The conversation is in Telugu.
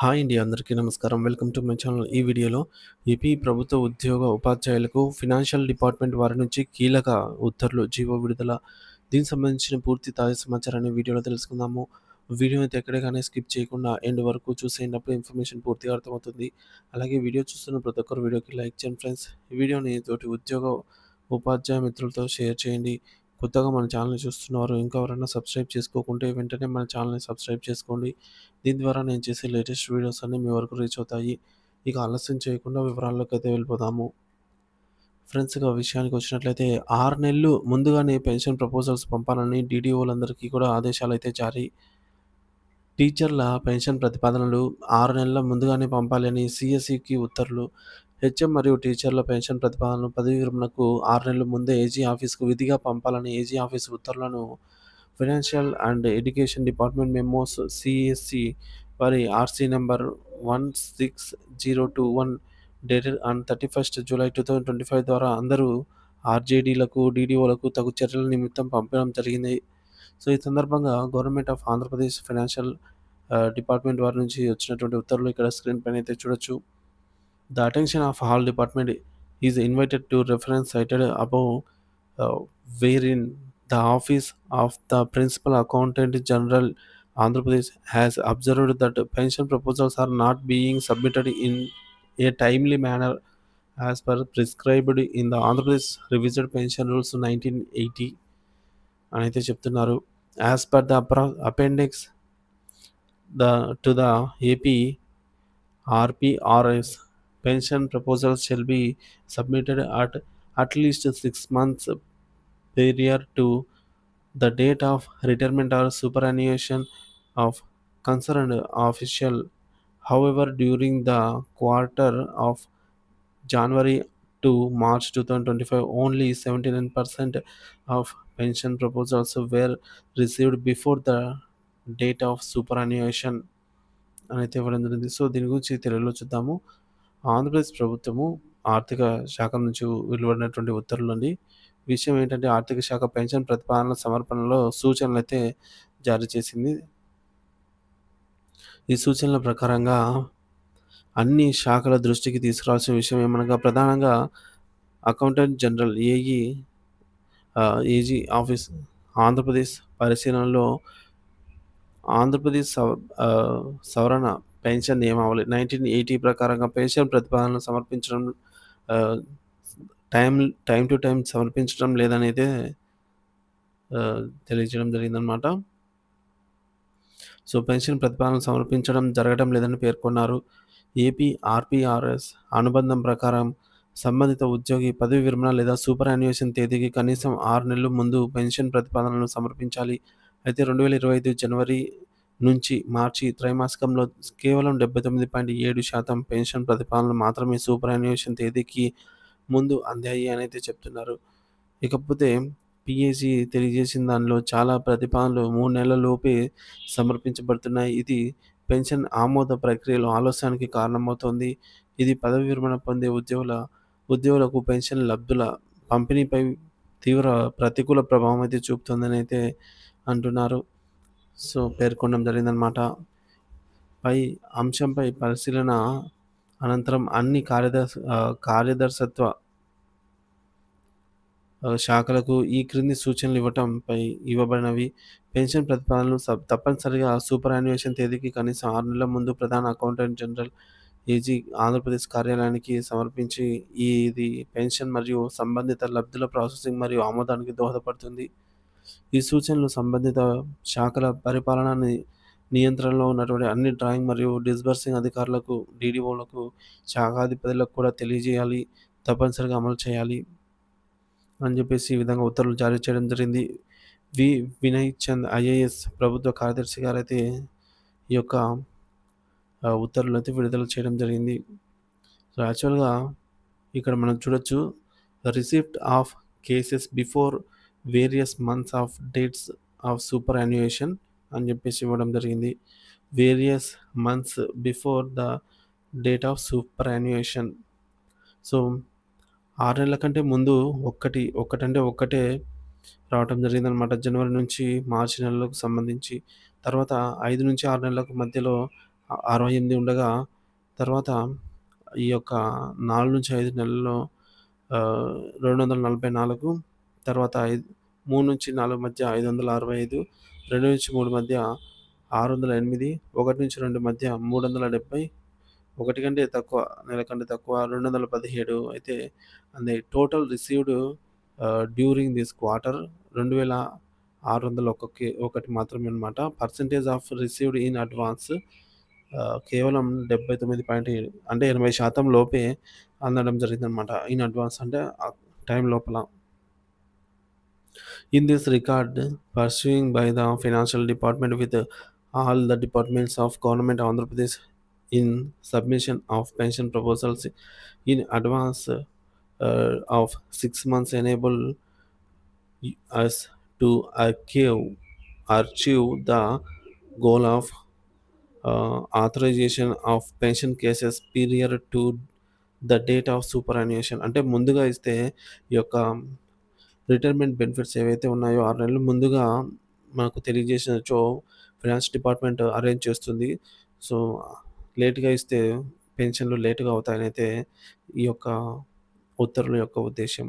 హాయ్ అండి అందరికీ నమస్కారం. Welcome to my channel. ఈ వీడియోలో ఏపీ ప్రభుత్వ ఉద్యోగ ఉపాధ్యాయులకు ఫినాన్షియల్ డిపార్ట్మెంట్ వారి నుంచి కీలక ఉత్తర్వులు జీవో విడుదల దీనికి సంబంధించిన పూర్తి తాజా సమాచారాన్ని వీడియోలో తెలుసుకుందాము. వీడియో అయితే ఎక్కడే స్కిప్ చేయకుండా ఎండ్ వరకు చూసేటప్పుడు ఇన్ఫర్మేషన్ పూర్తిగా అర్థమవుతుంది. అలాగే వీడియో చూస్తున్న ప్రతి ఒక్కరు వీడియోకి లైక్ చేయండి ఫ్రెండ్స్. ఈ వీడియోని తోటి ఉద్యోగ ఉపాధ్యాయ మిత్రులతో షేర్ చేయండి. కొత్తగా మన ఛానల్ని చూస్తున్నవారు ఇంకా ఎవరైనా సబ్స్క్రైబ్ చేసుకోకుంటే వెంటనే మన ఛానల్ని సబ్స్క్రైబ్ చేసుకోండి. దీని ద్వారా నేను చేసే లేటెస్ట్ వీడియోస్ అన్నీ మీ వరకు రీచ్ అవుతాయి. ఇక ఆలస్యం చేయకుండా వివరాల్లోకి అయితే వెళ్ళిపోదాము. ఫ్రెండ్స్ ఇక విషయానికి వచ్చినట్లయితే ఆరు నెలలు ముందుగానే పెన్షన్ ప్రపోజల్స్ పంపాలని డీడీఓలందరికీ కూడా ఆదేశాలు అయితే జారీ. టీచర్ల పెన్షన్ ప్రతిపాదనలు ఆరు నెలల ముందుగానే పంపాలని సిఎస్సికి ఉత్తర్వులు. హెచ్ఎం మరియు టీచర్ల పెన్షన్ ప్రతిపాదనలు పదవి విరమణకు ఆరు నెలల ముందే ఏజీ ఆఫీస్కు విధిగా పంపాలని ఏజీ ఆఫీస్ ఉత్తర్వులను financial and education department memos CSC వారి RC number one six zero two one dated on thirty first July two thousand twenty five ద్వారా అందరూ ఆర్జేడీలకు డీడీఓలకు తగు చర్యల నిమిత్తం పంపడం జరిగింది. సో ఈ సందర్భంగా government of Andhra Pradesh financial department వారి నుంచి వచ్చినటువంటి ఉత్తర్వులు ఇక్కడ స్క్రీన్ పైన అయితే చూడొచ్చు. The attention of all department is invited to reference cited above where in the office of the principal accountant general Andhra Pradesh has observed that pension proposals are not being submitted in a timely manner as per prescribed in the Andhra Pradesh revised pension rules nineteen eighty అని అయితే చెప్తున్నారు. As per the appendix the to the AP RPRS pension proposal shall be submitted at at least six months prior to the date of retirement or superannuation of concern official. However during the quarter of January to March two thousand twenty five only seventy nine percent of pension proposals were received before the date of superannuation అనేది ఇవ్వడం జరిగింది సో దీని గురించి తెలుగులో చూద్దాము. ఆంధ్రప్రదేశ్ ప్రభుత్వము ఆర్థిక శాఖ నుంచి వెలువడినటువంటి ఉత్తర్వులండి విషయం ఏంటంటే ఆర్థిక శాఖ పెన్షన్ ప్రతిపాదనల సమర్పణలో సూచనలు అయితే జారీ చేసింది. ఈ సూచనల ప్రకారంగా అన్ని శాఖల దృష్టికి తీసుకురావాల్సిన విషయం ఏమనగా ప్రధానంగా accountant general AE AG office Andhra Pradesh పరిశీలనలో ఆంధ్రప్రదేశ్ సవ సవరణ పెన్షన్ నియమావళి నైన్టీన్ ఎయిటీ ప్రకారంగా పెన్షన్ ప్రతిపాదనలు సమర్పించడం టైం టైం టు టైం సమర్పించడం లేదనైతే తెలియజేయడం జరిగిందనమాట సో పెన్షన్ ప్రతిపాదనలు సమర్పించడం జరగడం లేదని పేర్కొన్నారు. ఏపీ ఆర్పిఆర్ఎస్ అనుబంధం ప్రకారం సంబంధిత ఉద్యోగి పదవి విరమణ లేదా సూపర్ అన్వేషన్ తేదీకి కనీసం ఆరు నెలల ముందు పెన్షన్ ప్రతిపాదనలు సమర్పించాలి. అయితే రెండు వేల ఇరవై ఐదు జనవరి నుంచి మార్చి త్రైమాసికంలో కేవలం డెబ్బై తొమ్మిది పాయింట్ ఏడు శాతం పెన్షన్ ప్రతిపాదనలు మాత్రమే సూపర్ తేదీకి ముందు అందాయి అని అయితే చెప్తున్నారు. ఇకపోతే పిఏజీ తెలియజేసిన దానిలో చాలా ప్రతిపాదనలు మూడు నెలల లోపే సమర్పించబడుతున్నాయి. ఇది పెన్షన్ ఆమోద ప్రక్రియలో ఆలస్యానికి కారణమవుతోంది. ఇది పదవి విరమణ పొందే ఉద్యోగుల ఉద్యోగులకు పెన్షన్ లబ్ధుల పంపిణీపై తీవ్ర ప్రతికూల ప్రభావం అయితే చూపుతుందని అయితే అంటున్నారు. సో పేర్కొనడం జరిగిందనమాట పై అంశంపై పరిశీలన అనంతరం అన్ని కార్యదర్శి కార్యదర్శత్వ శాఖలకు ఈ క్రింది సూచనలు ఇవ్వటంపై ఇవ్వబడినవి. పెన్షన్ ప్రతిపాదనలు తప్పనిసరిగా సూపర్ యాన్యుయేషన్ తేదీకి కనీసం ఆరు నెలల ముందు ప్రధాన అకౌంటెంట్ జనరల్ ఏజీ ఆంధ్రప్రదేశ్ కార్యాలయానికి సమర్పించి ఇది పెన్షన్ మరియు సంబంధిత లబ్ధుల ప్రాసెసింగ్ మరియు ఆమోదానికి దోహదపడుతుంది. ఈ సూచనలు సంబంధిత శాఖల పరిపాలన నియంత్రణలో ఉన్నటువంటి అన్ని డ్రాయింగ్ మరియు డిస్బర్సింగ్ అధికారులకు డీడీఓలకు శాఖాధిపతులకు కూడా తెలియజేయాలి. తప్పనిసరిగా అమలు చేయాలి అని చెప్పేసి ఈ విధంగా ఉత్తర్వులు జారీ చేయడం జరిగింది. వి. వినయ్ చంద్ ఐఏఎస్ ప్రభుత్వ కార్యదర్శి గారు అయితే ఈ యొక్క ఉత్తర్వులు అయితే విడుదల చేయడం జరిగింది. సో యాక్చువల్గా ఇక్కడ మనం చూడొచ్చు receipt of cases before various months of dates of superannuation అని చెప్పేసి ఇవ్వడం జరిగింది. Various months before the date of superannuation so ఆరు నెలల కంటే ముందు ఒక్కటి ఒక్కటంటే ఒక్కటే రావటం జరిగిందనమాట జనవరి నుంచి మార్చి నెలలకు సంబంధించి. తర్వాత ఐదు నుంచి ఆరు నెలలకు మధ్యలో 68 ఉండగా తర్వాత ఈ యొక్క 4-5 నెలల్లో రెండు వందల నలభై నాలుగు తర్వాత ఐదు మూడు నుంచి నాలుగు మధ్య ఐదు వందల అరవై ఐదు రెండు నుంచి మూడు మధ్య ఆరు వందల ఎనిమిది ఒకటి నుంచి రెండు మధ్య మూడు వందల డెబ్బై ఒకటి కంటే తక్కువ నెల కంటే తక్కువ రెండు వందల పదిహేడు. అయితే అది total received during this quarter రెండు వేల ఆరు వందల ఒక్కొక్క ఒకటి మాత్రమే అనమాట percentage of received in advance కేవలం డెబ్బై తొమ్మిది పాయింట్ అంటే ఎనభై శాతం లోపే అందడం జరిగిందనమాట ఇన్ అడ్వాన్స్ అంటే టైం లోపల. In this regard, pursuing by the financial department with all the departments of government Andhra Pradesh in submission of pension proposals in advance uh, of 6 months enable us to achieve achieve the goal of uh, authorization of pension cases period to the date of superannuation. అంటే ముందుగా ఇస్తే ఈ యొక్క రిటైర్మెంట్ బెనిఫిట్స్ ఏవైతే ఉన్నాయో ఆరు నెలలు ముందుగా మనకు తెలియజేసినచో ఫైనాన్స్ డిపార్ట్మెంట్ అరేంజ్ చేస్తుంది. సో, లేట్‌గా ఇస్తే పెన్షన్‌లు లేటుగా అవుతాయనైతే ఈ యొక్క ఉత్తర్వుల యొక్క ఉద్దేశం